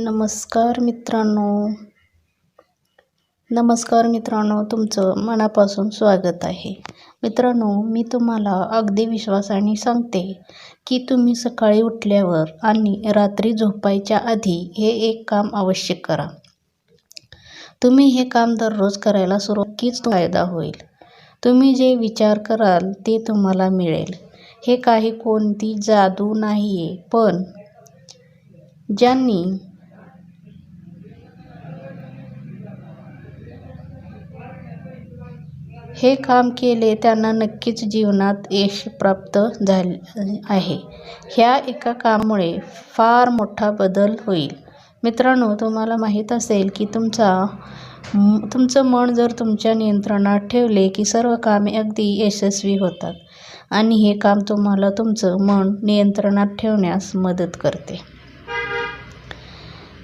नमस्कार मित्रांनो. नमस्कार मित्रांनो तुमचं मनापासून स्वागत आहे. मित्रांनो मी तुम्हाला अगदी विश्वासाने सांगते की तुम्ही सकाळी उठल्यावर आणि रात्री झोपायच्या आधी हे एक काम अवश्य करा. तुम्ही हे काम दररोज करायला सुरुवातीच फायदा होईल. तुम्ही जे विचार कराल ते तुम्हाला मिळेल. हे काही कोणती जादू नाही आहे पण ज्यांनी हे काम केले त्यांना नक्कीच जीवनात यश प्राप्त झाले आहे. ह्या एका कामामुळे फार मोठा बदल होईल. मित्रांनो तुम्हाला माहीत असेल की तुमचा तुमचं मन जर तुमच्या नियंत्रणात ठेवले की सर्व कामे अगदी यशस्वी होतात आणि हे काम तुम्हाला तुमचं मन नियंत्रणात ठेवण्यास मदत करते.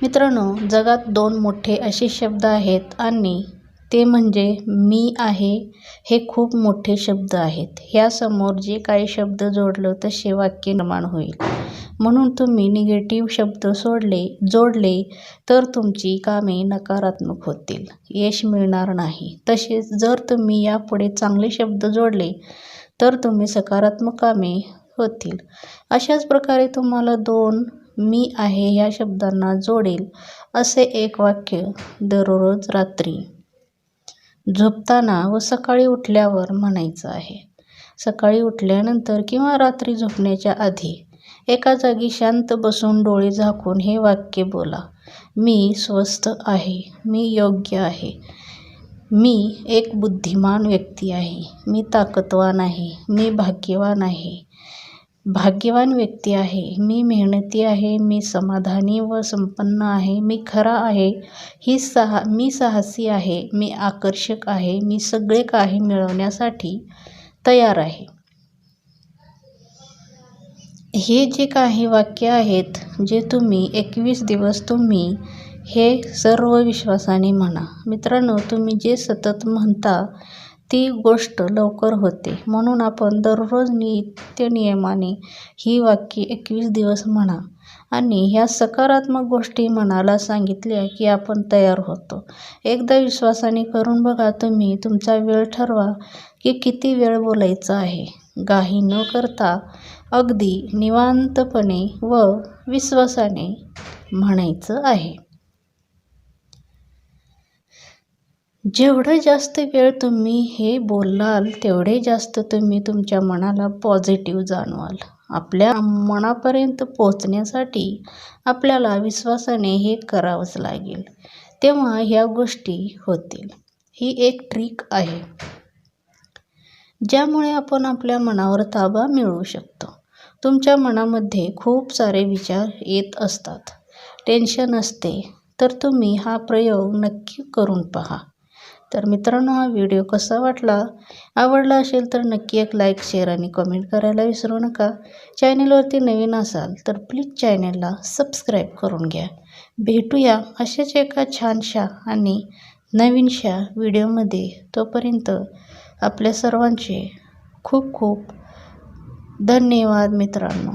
मित्रांनो जगात दोन मोठे असे शब्द आहेत आणि ते म्हणजे मी आहे हे खूप मोठे शब्द आहेत. ह्यासमोर जे काही शब्द जोडलं तसे वाक्य निर्माण होईल. म्हणून तुम्ही निगेटिव्ह शब्द सोडले जोडले तर तुमची कामे नकारात्मक होतील. यश मिळणार नाही. तसेच जर तुम्ही यापुढे चांगले शब्द जोडले तर तुम्ही सकारात्मक कामे होतील. अशाच प्रकारे तुम्हाला दोन मी आहे ह्या शब्दांना जोडेल असे एक वाक्य दररोज रात्री. झोपताना व सकाळी उठल्यावर म्हणायचं आहे. सकाळी उठल्यानंतर किंवा रात्री झोपण्याच्या आधी एका जागी शांत बसून डोळे झाकून हे वाक्य बोला. मी स्वस्थ आहे. मी योग्य आहे. मी एक बुद्धिमान व्यक्ती आहे. मी ताकदवान आहे. मी भाग्यवान आहे. भाग्यवान व्यक्ती आहे. मी मेहनती आहे मी समाधानी व संपन्न आहे मी खरा आहे ही सहा मी साहसी आहे मी आकर्षक आहे मी सगळे काही मिळवण्यासाठी तयार आहे. हे जे काही वाक्य आहेत जे तुम्ही एकवीस दिवस तुम्ही हे सर्व विश्वासाने म्हणा. मित्रांनो तुम्ही जे सतत म्हणता ती गोष्ट लवकर होते. म्हणून आपण दररोज नित्य नियमाने ही वाक्ये एकवीस दिवस म्हणा आणि ह्या सकारात्मक गोष्टी मनाला सांगितल्या की आपण तयार होतो. एकदा विश्वासाने करून बघा तुम्ही तुमचा वेळ ठरवा की किती वेळ बोलायचा आहे. गाही न करता अगदी निवांतपणे व विश्वासाने म्हणायचं आहे. जेवढं जास्त वेळ तुम्ही हे बोलाल तेवढे जास्त तुम्ही तुमच्या मनाला पॉझिटिव्ह जाणवाल. आपल्या मनापर्यंत पोचण्यासाठी आपल्याला विश्वासाने हे करावंच लागेल. तेव्हा ह्या गोष्टी होतील. ही एक ट्रिक आहे. ज्यामुळे आपण आपल्या मनावर ताबा मिळवू शकतो. तुमच्या मनामध्ये खूप सारे विचार येत असतात. टेन्शन असते तर तुम्ही हा प्रयोग नक्की करून पहा. तर मित्रांनो हा व्हिडिओ कसा वाटला? आवडला असेल तर नक्की एक लाईक शेअर आणि कमेंट करायला विसरू नका. चॅनेलवरती नवीन असाल तर प्लीज चॅनेलला सबस्क्राईब करून घ्या. भेटूया अशाच एका छानशा आणि नवीनशा व्हिडिओमध्ये. तोपर्यंत आपल्या सर्वांचे खूप खूप धन्यवाद मित्रांनो.